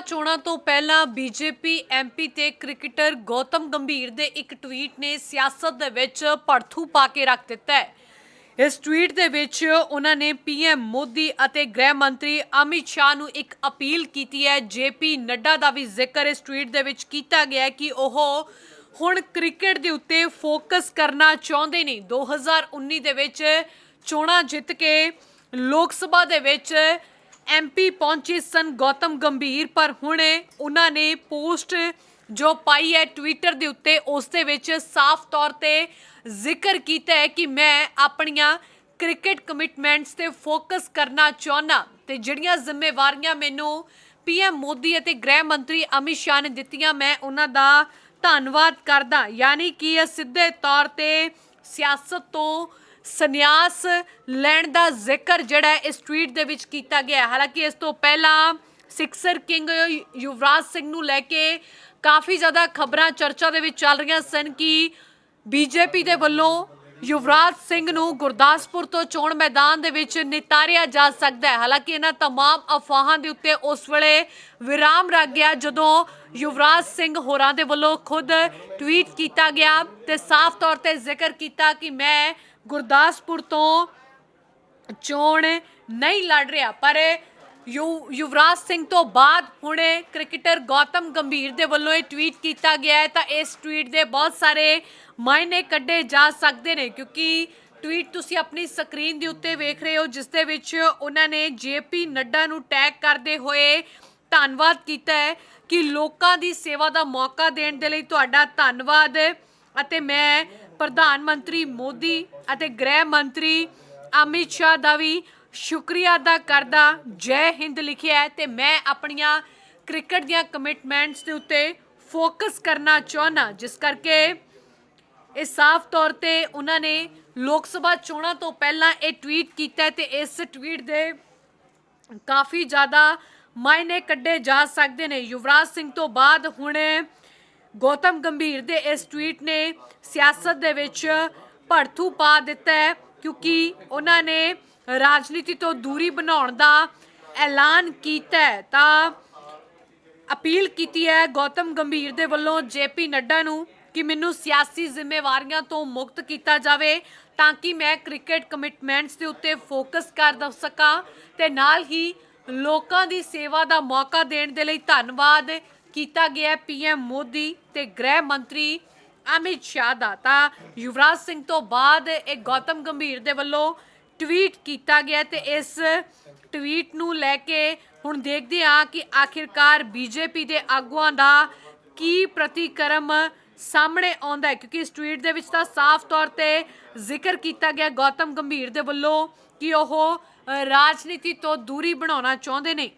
ਚੋਣਾਂ ਤੋਂ ਪਹਿਲਾਂ ਬੀਜੇਪੀ ਐਮਪੀ ਤੇ ਕ੍ਰਿਕਟਰ ਗੌਤਮ ਗੰਭੀਰ ਦੇ ਇੱਕ ਟਵੀਟ ਨੇ ਸਿਆਸਤ ਦੇ ਵਿੱਚ ਪੜਥੂ ਪਾ ਕੇ ਰੱਖ ਦਿੱਤਾ ਹੈ। ਇਸ ਟਵੀਟ ਦੇ ਵਿੱਚ ਉਹਨਾਂ ਨੇ ਪੀਐਮ ਮੋਦੀ ਅਤੇ ਗ੍ਰਹਿ ਮੰਤਰੀ ਅਮਿਤ ਸ਼ਾਹ ਨੂੰ ਇੱਕ ਅਪੀਲ ਕੀਤੀ ਹੈ। ਜੇਪੀ ਨੱਡਾ ਦਾ ਵੀ ਜ਼ਿਕਰ ਇਸ ਟਵੀਟ ਦੇ ਵਿੱਚ ਕੀਤਾ ਗਿਆ ਹੈ ਕਿ ਉਹ ਹੁਣ ਕ੍ਰਿਕਟ ਦੇ ਉੱਤੇ ਫੋਕਸ ਕਰਨਾ ਚਾਹੁੰਦੇ ਨੇ। 2019 ਦੇ ਵਿੱਚ ਚੋਣਾਂ ਜਿੱਤ ਕੇ ਲੋਕ ਸਭਾ ਦੇ ਵਿੱਚ ਐਮਪੀ ਪਹੁੰਚੇ ਸਨ ਗੌਤਮ ਗੰਭੀਰ, ਪਰ ਹੁਣ ਉਹਨਾਂ ਨੇ ਪੋਸਟ ਜੋ ਪਾਈ ਹੈ ਟਵਿੱਟਰ ਦੇ ਉੱਤੇ, ਉਸ ਦੇ ਵਿੱਚ ਸਾਫ਼ ਤੌਰ ਤੇ ਜ਼ਿਕਰ ਕੀਤਾ ਹੈ ਕਿ ਮੈਂ ਆਪਣੀਆਂ ਕ੍ਰਿਕਟ ਕਮਿਟਮੈਂਟਸ ਤੇ ਫੋਕਸ ਕਰਨਾ ਚਾਹੁੰਦਾ ਤੇ ਜਿਹੜੀਆਂ ਜ਼ਿੰਮੇਵਾਰੀਆਂ ਮੈਨੂੰ ਪੀਐਮ ਮੋਦੀ ਅਤੇ ਗ੍ਰਹਿ ਮੰਤਰੀ ਅਮਿਤ ਸ਼ਾਹ ਨੇ ਦਿੱਤੀਆਂ, ਮੈਂ ਉਹਨਾਂ ਦਾ ਧੰਨਵਾਦ ਕਰਦਾ। ਯਾਨੀ ਕਿ ਇਹ ਸਿੱਧੇ ਤੌਰ ਤੇ ਸਿਆਸਤ ਤੋਂ ਸੰਨਿਆਸ ਲੈਣ ਦਾ ਜ਼ਿਕਰ ਜਿਹੜਾ ਇਸ ਟਵੀਟ ਦੇ ਵਿੱਚ ਕੀਤਾ ਗਿਆ ਹਾਲਾਂਕਿ ਇਸ ਤੋਂ ਪਹਿਲਾਂ ਸਿਕਸਰ ਕਿੰਗ ਯੁਵਰਾਜ ਸਿੰਘ ਨੂੰ ਲੈ ਕੇ ਕਾਫੀ ਜ਼ਿਆਦਾ ਖਬਰਾਂ, ਚਰਚਾ ਦੇ ਵਿੱਚ ਚੱਲ ਰਹੀਆਂ ਸਨ ਕਿ ਬੀਜੇਪੀ ਦੇ ਵੱਲੋਂ ਯੁਵਰਾਜ ਸਿੰਘ ਨੂੰ ਗੁਰਦਾਸਪੁਰ ਤੋਂ ਚੋਣ ਮੈਦਾਨ ਦੇ ਵਿੱਚ ਨਿਤਾਰਿਆ ਜਾ ਸਕਦਾ ਹੈ ਹਾਲਾਂਕਿ ਇਹਨਾਂ तमाम ਅਫਵਾਹਾਂ ਦੇ ਉੱਤੇ ਉਸ ਵੇਲੇ ਵਿਰਾਮ ਰੱਖ ਗਿਆ ਜਦੋਂ ਯੁਵਰਾਜ ਸਿੰਘ ਹੋਰਾਂ ਦੇ ਵੱਲੋਂ ਖੁਦ ਟਵੀਟ ਕੀਤਾ ਗਿਆ ਤੇ ਸਾਫ਼ ਤੌਰ ਤੇ ਜ਼ਿਕਰ ਕੀਤਾ ਕਿ ਮੈਂ ਗੁਰਦਾਸਪੁਰ ਤੋਂ ਚੋਣ ਨਹੀਂ ਲੜ ਰਿਹਾ ਪਰ ਯੁ- ਯੁਵਰਾਜ ਸਿੰਘ ਤੋਂ ਬਾਅਦ ਹੁਣੇ ਕ੍ਰਿਕਟਰ ਗੌਤਮ ਗੰਭੀਰ ਦੇ ਵੱਲੋਂ ਇਹ ਟਵੀਟ ਕੀਤਾ ਗਿਆ ਹੈ, ਤਾਂ ਇਸ ਟਵੀਟ ਦੇ ਬਹੁਤ ਸਾਰੇ ਮਾਇਨੇ ਕੱਢੇ ਜਾ ਸਕਦੇ ਨੇ, ਕਿਉਂਕਿ ਟਵੀਟ ਤੁਸੀਂ ਆਪਣੀ ਸਕਰੀਨ ਦੇ ਉੱਤੇ ਵੇਖ ਰਹੇ ਹੋ, ਜਿਸ ਦੇ ਵਿੱਚ ਉਹਨਾਂ ਨੇ ਜੇਪੀ ਨੱਡਾ ਨੂੰ ਟੈਗ ਕਰਦੇ ਹੋਏ ਧੰਨਵਾਦ ਕੀਤਾ ਹੈ ਕਿ ਲੋਕਾਂ ਦੀ ਸੇਵਾ ਦਾ ਮੌਕਾ ਦੇਣ ਦੇ ਲਈ ਤੁਹਾਡਾ ਧੰਨਵਾਦ। ਅਤੇ ਮੈਂ ਪ੍ਰਧਾਨ ਮੰਤਰੀ ਮੋਦੀ ਅਤੇ ਗ੍ਰਹਿ ਮੰਤਰੀ ਅਮਿਤ ਸ਼ਾਹ ਦਾ ਵੀ ਸ਼ੁਕਰੀਆ ਅਦਾ ਕਰਦਾ, ਜੈ ਹਿੰਦ ਲਿਖਿਆ ਹੈ ਤੇ ਮੈਂ ਆਪਣੀਆਂ ਕ੍ਰਿਕਟ ਦੀਆਂ ਕਮਿਟਮੈਂਟਸ ਦੇ ਉੱਤੇ ਫੋਕਸ ਕਰਨਾ ਚਾਹੁੰਦਾ, ਜਿਸ ਕਰਕੇ ਇਹ ਸਾਫ਼ ਤੌਰ ਤੇ ਉਹਨਾਂ ਨੇ ਲੋਕ ਸਭਾ ਚੋਣਾਂ ਤੋਂ ਪਹਿਲਾਂ ਇਹ ਟਵੀਟ ਕੀਤਾ ਹੈ ਤੇ ਇਸ ਟਵੀਟ ਦੇ ਕਾਫੀ ਜ਼ਿਆਦਾ ਮਾਇਨੇ ਕੱਢੇ ਜਾ ਸਕਦੇ ਨੇ। ਯੁਵਰਾਜ ਸਿੰਘ ਤੋਂ ਬਾਅਦ ਹੁਣ ਗੌਤਮ ਗੰਭੀਰ ਦੇ ਇਸ ਟਵੀਟ ਨੇ ਸਿਆਸਤ ਦੇ ਵਿੱਚ ਭੜਥੂ ਪਾ ਦਿੱਤਾ ਹੈ, ਕਿਉਂਕਿ ਉਹਨਾਂ ਨੇ ਰਾਜਨੀਤੀ ਤੋਂ ਦੂਰੀ ਬਣਾਉਣ ਦਾ ਐਲਾਨ ਕੀਤਾ ਹੈ, ਤਾਂ ਅਪੀਲ ਕੀਤੀ ਹੈ ਗੌਤਮ ਗੰਭੀਰ ਦੇ ਵੱਲੋਂ ਜੇਪੀ ਨੱਡਾ ਨੂੰ ਕਿ ਮੈਨੂੰ ਸਿਆਸੀ ਜ਼ਿੰਮੇਵਾਰੀਆਂ ਤੋਂ ਮੁਕਤ ਕੀਤਾ ਜਾਵੇ ਤਾਂ ਕਿ ਮੈਂ ਕ੍ਰਿਕਟ ਕਮਿਟਮੈਂਟਸ ਦੇ ਉੱਤੇ ਫੋਕਸ ਕਰ ਸਕਾਂ ਤੇ ਨਾਲ ਹੀ ਲੋਕਾਂ ਦੀ ਸੇਵਾ ਦਾ ਮੌਕਾ ਦੇਣ ਦੇ ਲਈ ਧੰਨਵਾਦ ਕੀਤਾ ਗਿਆ ਪੀਐਮ ਮੋਦੀ ਤੇ ਗ੍ਰਹਿ ਮੰਤਰੀ ਅਮਿਤ ਸ਼ਾਹ ਦਾ। ਤਾਂ ਯੁਵਰਾਜ ਸਿੰਘ ਤੋਂ ਬਾਅਦ ਇਹ ਗੌਤਮ ਗੰਭੀਰ ਦੇ ਵੱਲੋਂ ਟਵੀਟ ਕੀਤਾ ਗਿਆ ਤੇ ਇਸ ਟਵੀਟ ਨੂੰ ਲੈ ਕੇ ਹੁਣ ਦੇਖਦੇ ਹਾਂ ਕਿ ਆਖਿਰਕਾਰ ਬੀਜੇਪੀ ਦੇ ਆਗੂਆਂ ਦਾ ਕੀ ਪ੍ਰਤੀਕਰਮ ਸਾਹਮਣੇ ਆਉਂਦਾ ਹੈ, ਕਿਉਂਕਿ ਇਸ ਟਵੀਟ ਦੇ ਵਿੱਚ ਤਾਂ ਸਾਫ਼ ਤੌਰ ਤੇ ਜ਼ਿਕਰ ਕੀਤਾ ਗਿਆ ਗੌਤਮ ਗੰਭੀਰ ਦੇ ਵੱਲੋਂ ਕਿ ਉਹ ਰਾਜਨੀਤੀ ਤੋਂ ਦੂਰੀ ਬਣਾਉਣਾ ਚਾਹੁੰਦੇ ਨੇ।